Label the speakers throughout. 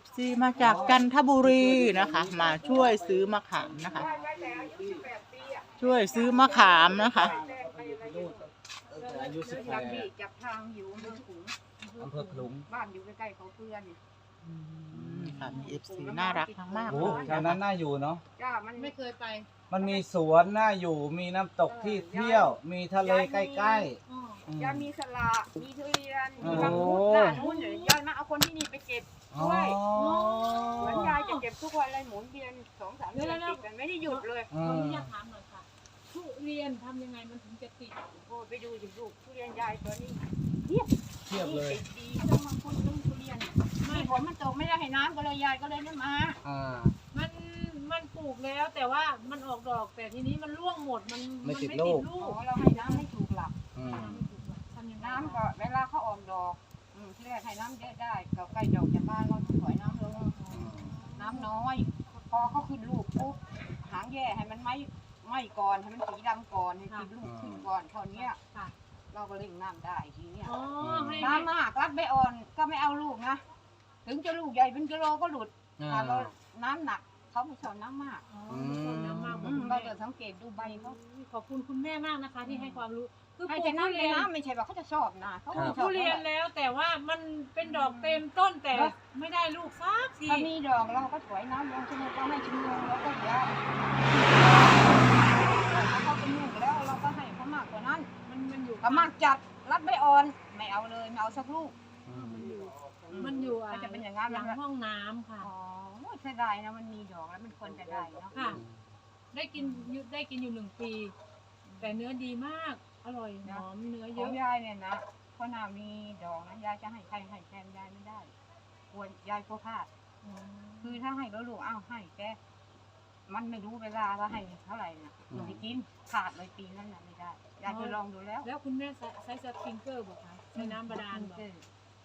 Speaker 1: FC มาจากจันทบุรีนะคะ มาช่วยซื้อมะขามนะคะ ช่วยซื้อมะขามนะคะ
Speaker 2: อายุสิบแป
Speaker 3: จั
Speaker 2: ด
Speaker 3: บพี่จับทางอยู่เมืองขุง
Speaker 2: อำเภอขลุง
Speaker 3: บ้านอยู่ใกล้ๆเขาเพื่อนนี่
Speaker 1: อืมค่ะมี FC น่ารักทั้งมาก
Speaker 2: โอ้
Speaker 1: เลย
Speaker 2: แถวนั้นน่าอยู่เนาะ
Speaker 3: จ้ามัน
Speaker 4: ไม่เคยไป
Speaker 2: มันมีสวนน่าอยู่มีน้ำตกที่เที่ยว มีทะเลใกล้
Speaker 4: อ๋อ
Speaker 2: ๆอืม
Speaker 3: ยายมีสละมีทุเรียน
Speaker 2: โอ้
Speaker 3: มีมังคุดหน้านู้นเดี๋ยวยายมาเอาคนที่นี่ไปเก็บ
Speaker 2: อ๋อ
Speaker 3: เหมือนยายจะเก็บทุกวันเลยหมุนเวียนสองสามเดือนติดกันไม่ได้หยุดเลย
Speaker 2: อื
Speaker 4: ขออ
Speaker 2: ม
Speaker 4: นุญาตถามหน่อยค่ะทุเรียนทำยังไงมันถึงจะติด
Speaker 3: โอ้ไปดูสิลูกทุเรียนยายตัวนี้เทียบ
Speaker 2: เทียบเลย
Speaker 3: ติดดีต้องมังคุดต้องทุเรียนไม่ฝนมันตกไม่ได้ให้น้ำก็เลยยายก็เลยไม่มา
Speaker 2: อ่า
Speaker 4: มันมันปลูกแล้วแต่ว่ามันออกดอกแต่ทีนี้มันร่วงหมดมัน
Speaker 2: ไม่ติด
Speaker 4: น
Speaker 2: ลูก
Speaker 3: โอ้เราให้น้ำให้ถูกหลัก
Speaker 2: อืม
Speaker 4: ทำยังไง
Speaker 3: น้ำก็เวลาเขาออกดอกอืมที่แรกให้น้ำเยอะได้ก็ใกล้ดอกจากบ้านเราต้องถอยน้ำลง
Speaker 2: อืม
Speaker 3: น้ำน้อย พอเขาขึ้นลูกปุ๊บหางแย่ให้มันไหม้ไหม้ก่อนให้มันสีดำก่อนให้ติดลูกขึ้นก่อนเท่าเนี้ย
Speaker 4: ค่ะ
Speaker 3: เราก็เล่งน้ำได้ทีเนี้ย
Speaker 4: อ๋อให้
Speaker 3: น้ำมากรัดใบอ่อนก็ไม่เอาลูกนะ ถึงจะลูกใหญ่เป็นกิโลก็หลุด
Speaker 2: อ่า
Speaker 3: ถ้าเราน้ำหนักเขาไม่ชอบน้ำมาก
Speaker 4: อ๋อไม่ชอบน้ำมาก
Speaker 3: อืมเราจะสังเกตดูใบเขา
Speaker 4: ขอบคุณคุณแม่มากนะคะ ที่ให้ความรู้ คือ
Speaker 3: ให้
Speaker 4: ปลู
Speaker 3: แต่
Speaker 4: กทุ
Speaker 3: น้ำใน
Speaker 4: เรียน
Speaker 3: น้ำไม่ใช่ว่าเขาจะชอบนะเขาไม่ช
Speaker 4: ทุ
Speaker 3: อบ
Speaker 4: เรียนแล้วแต่ว่ามันเป็นดอกเต็มต้นแต่ไม่ได้ลูกสักที
Speaker 3: ถ้ามีดอกเราก็ถอยน้ำลงชั่วโมงก็ให้ชั่วโมงแล้วก็เดี๋ยวถ้าเขาเป็นลูกแล้วเราก็ให้เขามากกว่านั้น
Speaker 4: มันมันอยู่
Speaker 3: ก็มากจัดรัดใบอ่อนไม่เอาเลยไม่เอาสักลูก
Speaker 2: อืม
Speaker 4: มันอยู่อะ
Speaker 3: มันจะเป็นอย่างนั้น
Speaker 4: หลัง
Speaker 3: นะ
Speaker 4: ห้องน้ำค่ะ
Speaker 3: อ๋อใช่ได้นะมันมีดอกแล้วมันควรจะได้เนาะ
Speaker 4: ค่ะ ได้กินอยู่ได้กินอยู่หนึ่งปี แต่เนื้อดีมาก อร่อยหอมเนื้อ
Speaker 3: ข
Speaker 4: เย
Speaker 3: อง
Speaker 4: อะ
Speaker 3: ยายเนี่ยนะเพราะนามีดอกนะยายจะให้ใครให้แทนยายไม่ได้กลัวยายกลัวพลาดคือถ้าให้แล้วลูกอ้าวให้แกมันไม่รู้เวลาว่าให้เท่าไหร่น่ะหนูให้กินขาดเลยปีนั้นน่ะไม่ได้ยายเคยลองดูแล้ว
Speaker 4: แล้วคุณแม่ใช้ใช้สปริงเกอร์บอกคะใช้น้ำบาดาลบอก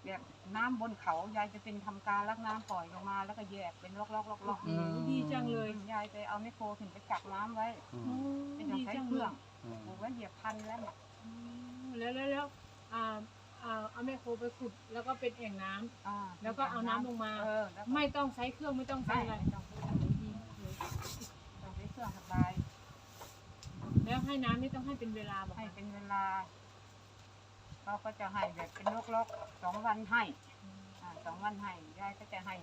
Speaker 3: แบบน้ำบนเขายายจะเป็นทำการลักน้ำปล่อยลงมา แล้วก็แยกเป็นล็อกๆๆๆ
Speaker 4: โอ้โหดีจังเลย
Speaker 3: ยายไปเอาไมโครถึงไปกักน้ำไว้
Speaker 2: อื
Speaker 4: โอ้
Speaker 2: ม
Speaker 3: เป็น
Speaker 4: ดี
Speaker 3: ใช้
Speaker 4: จัง
Speaker 3: เค
Speaker 4: เล
Speaker 3: รื่อยง
Speaker 2: อืม
Speaker 3: ปลูกไว้เหยียบพันแล้วเนี่ย
Speaker 4: อืมแล้วแล้วแล้วอ่าอ่าเอาแม่โครไปขุดแล้วก็เป็นแอ่งน้ำ
Speaker 3: อ่า
Speaker 4: แล้วก็เอาน้ำลงมา
Speaker 3: เออแล้วก็
Speaker 4: ไม่ต้องใช้เครื่องไม่ต้องใช้
Speaker 3: ใช่
Speaker 4: อะไร
Speaker 3: ต้องใช้ดีเลยต้องใช้เครื่องสบาย
Speaker 4: แล้วให้น้ำนี่ต้องให้เป็นเวลาบอก
Speaker 3: ให้
Speaker 4: คะ
Speaker 3: เป็นเวลาเราก็จะให้แบบเป็นล็อกๆสองวันให้ อ่าสองวันให้ยายก็จะให้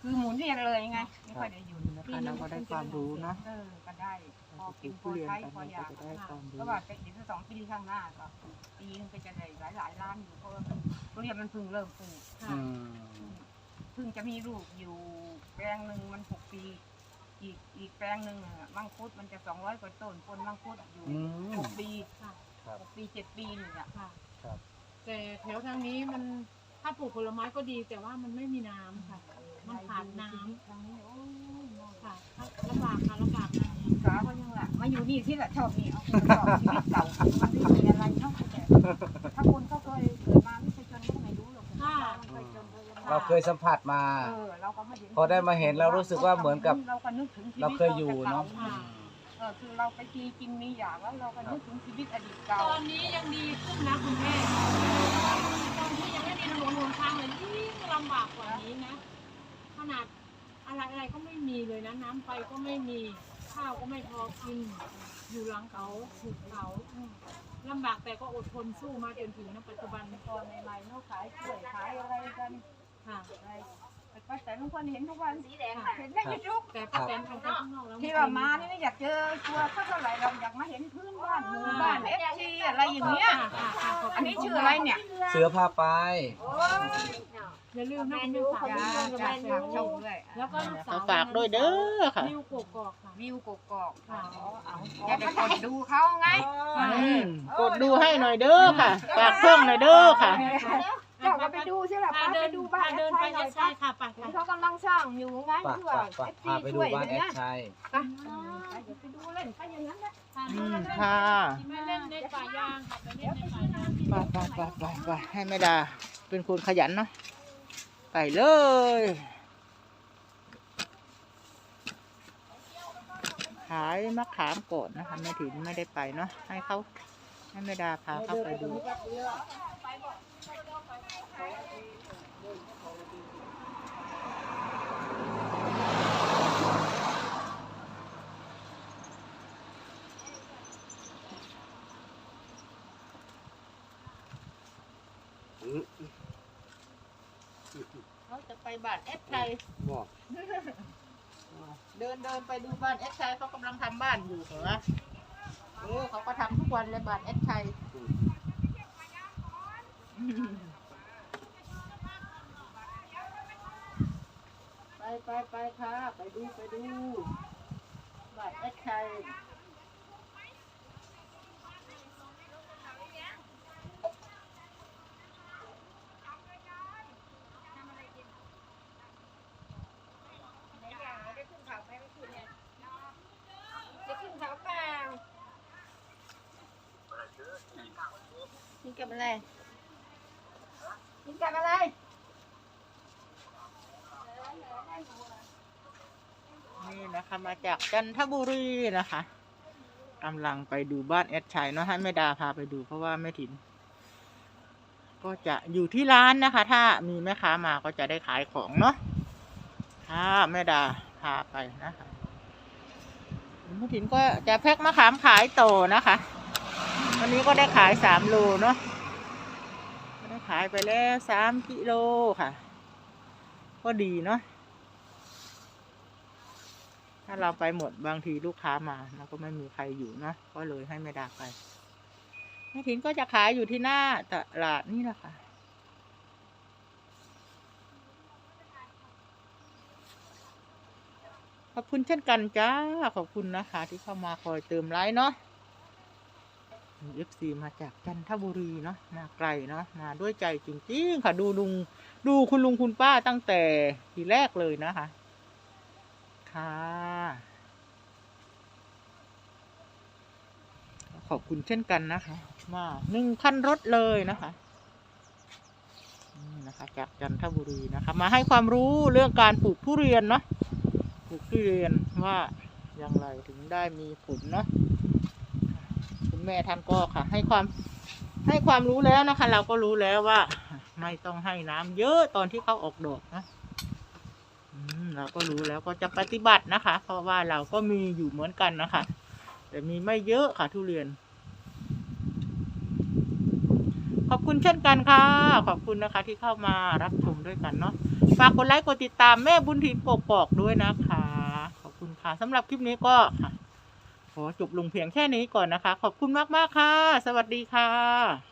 Speaker 3: คือหมุนเวียนเลยไงไม่ค่อยได้หยุด
Speaker 1: นะคะเราก็ได้ความรู้เนาะ
Speaker 3: เออก็ได้พอ
Speaker 1: เรา
Speaker 3: กินพ
Speaker 1: ผู้
Speaker 3: อ
Speaker 1: เรียน
Speaker 3: ใช้
Speaker 1: กัน
Speaker 3: พอ
Speaker 1: เรา
Speaker 3: อยาก
Speaker 1: ก็จะได้ความรู้
Speaker 3: ก็ว่าเป็นอีกสักสองปีข้างหน้าก็ปีนึงก็จะได้หลายหลายๆล้านอยู่เพราะว่าทุเรียนมันเพิ่งเริ่มปลูก
Speaker 4: ค่ะ
Speaker 2: อืม
Speaker 3: เพิ่งจะมีลูกอยู่แปลงหนึ่งมันหกปี อีกอีกแปลงหนึ่งอะมังคุดมันจะสองร้อยกว่าต้นคนมังคุดอยู่
Speaker 2: อืม
Speaker 3: หกปี
Speaker 4: ค่ะ
Speaker 2: ครับ
Speaker 3: หกปีเจ็ดปีนี่อะ
Speaker 4: ค่ะ
Speaker 2: ครับ
Speaker 4: แต่แถวทางนี้มัน ถ้าปลูกผลไม้ก็ดี แต่ว่ามันไม่มีน้ำค่ะ มันขาดน้ำ
Speaker 3: ทางนี้โอ้ยน้อย
Speaker 4: ค่ะลำบากค่ะลำบากนะ
Speaker 3: สาวก็ยังละมาอยู่นี่ที่ละชอบนี่เอาคนชอบชีวิตเก่ามันไม่มีอะไรเนาะแต่ถ้าคนเขาเคยเกิดมาไม่เคยจนก็ไม่รู้หรอกมันเคยจนเคยลำบาก
Speaker 2: เราเคยสัมผัสมา
Speaker 3: เออเราก็ไม่เห็น
Speaker 2: พอได้มาเห็นเรารู้สึกว่าเหมือนกับ
Speaker 3: เราก็นึกถึงชีวิต
Speaker 2: เราเคยอยู่เนาะ
Speaker 3: ก่ๆเออคือเราไปทีกินมีอย่างแล้วเราก็นึกถึงชีวิตอดีตเก่า
Speaker 4: ตอนนี้ยังดีขึ้นนะคุณแม่ตอนที่ยังไม่มีถนนหนทางเลยยิ่งลำบากกว่านี้นะ ข นาดอะไรอะไรก็ไม่มีเลยนะน้ำไฟก็ไม่มีข้าวก็ไม่พอกิน อยู่หลังเขาถูกเขาอืมลำบากแต่ก็อดทนสู้มาจนถึงณปัจจุบัน
Speaker 3: ตอนใหม่ๆเขาขายกล้วยขายอะไรกัน
Speaker 4: ค่ะ
Speaker 3: อะไรแต่ป้าแต่ลุงพลเห็นทุกวันสีแดงเห็นได้ยูทูบ
Speaker 4: แต่ป้าแตนทางข้างนอกแล้ว
Speaker 3: ที่ว่ามานี่ไม่อยากเจอตัวเขาเท่าไหร่เราอยากมาเห็นพื้นบ้านหมู่บ้านเอฟซีอะไรอย่างเงี้ย
Speaker 4: ค่ะค่ะค่ะขบคุณ
Speaker 3: อันนี้ชื่ออะไรเนี่ย
Speaker 2: เสือพาไป
Speaker 3: โอ้ย
Speaker 4: อย่าลืมนะคุณแม่ฝาก
Speaker 3: จ้า
Speaker 4: ด้วย
Speaker 3: จ้า
Speaker 4: นะ
Speaker 3: ฝากชมด้วย
Speaker 4: แล้วก็ลูกสาว
Speaker 1: ฝากด้วยเด้อค่ะ
Speaker 4: วิวกกอกค่ะ
Speaker 3: วิวกกอก
Speaker 4: ค่ะ
Speaker 3: เอาอย่าไปกดดูเขาไง
Speaker 1: อืมกดดูให้หน่อยเด้อค่ะ ฝากช่องหน่อยเด้อค่ะ
Speaker 3: เจ้าก็ไปดูใช่หรอ
Speaker 4: พา
Speaker 3: ป้า
Speaker 4: เดิ
Speaker 3: ไป
Speaker 4: น
Speaker 3: ดูบ้า
Speaker 4: พานเดินไป
Speaker 3: หน่อย
Speaker 4: ใช่ค่ะ ไป
Speaker 3: เห็นเขากำลังสร้างอยู่ไง
Speaker 2: ปะ
Speaker 3: ที่ว่า
Speaker 2: ปะปะ
Speaker 3: เอฟซี
Speaker 2: พาไปดู
Speaker 3: ช่วย
Speaker 2: บ้าน
Speaker 3: เดี๋ยว
Speaker 2: แอด
Speaker 3: นี้
Speaker 2: ชัย
Speaker 3: ไปเดี๋ยวไปดูเล่นไปอย่างนั้นแหละ
Speaker 1: อืมค่ะ
Speaker 4: ไม่เล่นในป่ายางค่ะไปเล่นในป่ายาง
Speaker 1: ไปไปไปไปไปให้แม่ดาเป็นคนขยันเนาะ ไปเลย ขายมะขามโกดนะคะแม่ถิ่นไม่ได้ไปเนาะให้เขาให้แม่ดาพาเข้าไปดู
Speaker 3: อืม
Speaker 1: เขาจะไปบ้านเอสไทย
Speaker 2: บอก
Speaker 1: เดินเดินไปดูบ้านเอสไทยเขากำลังทำบ้านอยู่เหรอเออเขาก็ทำทุกวันเลยบ้านเอสไทยไปไปไปค่ะ ไปดูไปดูบ้านเอสไทย
Speaker 3: จะขึ้นเขาเปล่า กินกับอะไรกินกับอะไร
Speaker 1: นี่นะคะมาจากจันทบุรีนะคะกำลังไปดูบ้านเอสชัยเนาะให้แม่ดาพาไปดูเพราะว่าแม่ถินก็จะอยู่ที่ร้านนะคะ ถ้ามีแม่ค้ามาก็จะได้ขายของเนาะค่ะแม่ดาพาไปนะคะแม่ถินก็จะแพ็คมะขามขายต่อนะคะ วันนี้ก็ได้ขายสามโลเนาะก็ได้ขายไปแล้วสามกิโลค่ะ ก็ดีเนาะถ้าเราไปหมดบางทีลูกค้ามาเราก็ไม่มีใครอยู่เนาะก็เลยให้ไม่ดาไปแม่ถินก็จะขายอยู่ที่หน้าตลาดนี่แหละค่ะขอบคุณเช่นกันจ้า ขอบคุณนะคะ ที่เข้ามาคอยเติมไลน์เนาะ เอฟซีมาจากจันทบุรีเนาะมาไกลเนาะมาด้วยใจจริงๆค่ะ ดูลุงดูคุณลุงคุณป้าตั้งแต่ทีแรกเลยนะคะ ค่ะขอบคุณเช่นกันนะคะ มาหนึ่งคันรถเลยนะคะนี่นะคะ จากจันทบุรีนะคะ มาให้ความรู้เรื่องการปลูกทุเรียนเนาะปลูกทุเรียนว่าอย่างไรถึงได้มีผลเนาะ แม่ท่านก็ค่ะ ให้ความให้ความรู้แล้วนะคะ เราก็รู้แล้วว่า ไม่ต้องให้น้ำเยอะตอนที่เขาออกดอกนะเราก็รู้แล้วก็จะปฏิบัตินะคะ เพราะว่าเราก็มีอยู่เหมือนกันนะคะ แต่มีไม่เยอะค่ะทุเรียน ขอบคุณเช่นกันค่ะ ขอบคุณนะคะ ที่เข้ามารับชมด้วยกันเนาะฝากกดไลค์กดติดตามแม่บุญถิ่นปกปอกด้วยนะคะ ขอบคุณค่ะสำหรับคลิปนี้ก็ค่ะ ขอจบลงเพียงแค่นี้ก่อนนะคะ ขอบคุณมาก ๆ ค่ะ สวัสดีค่ะ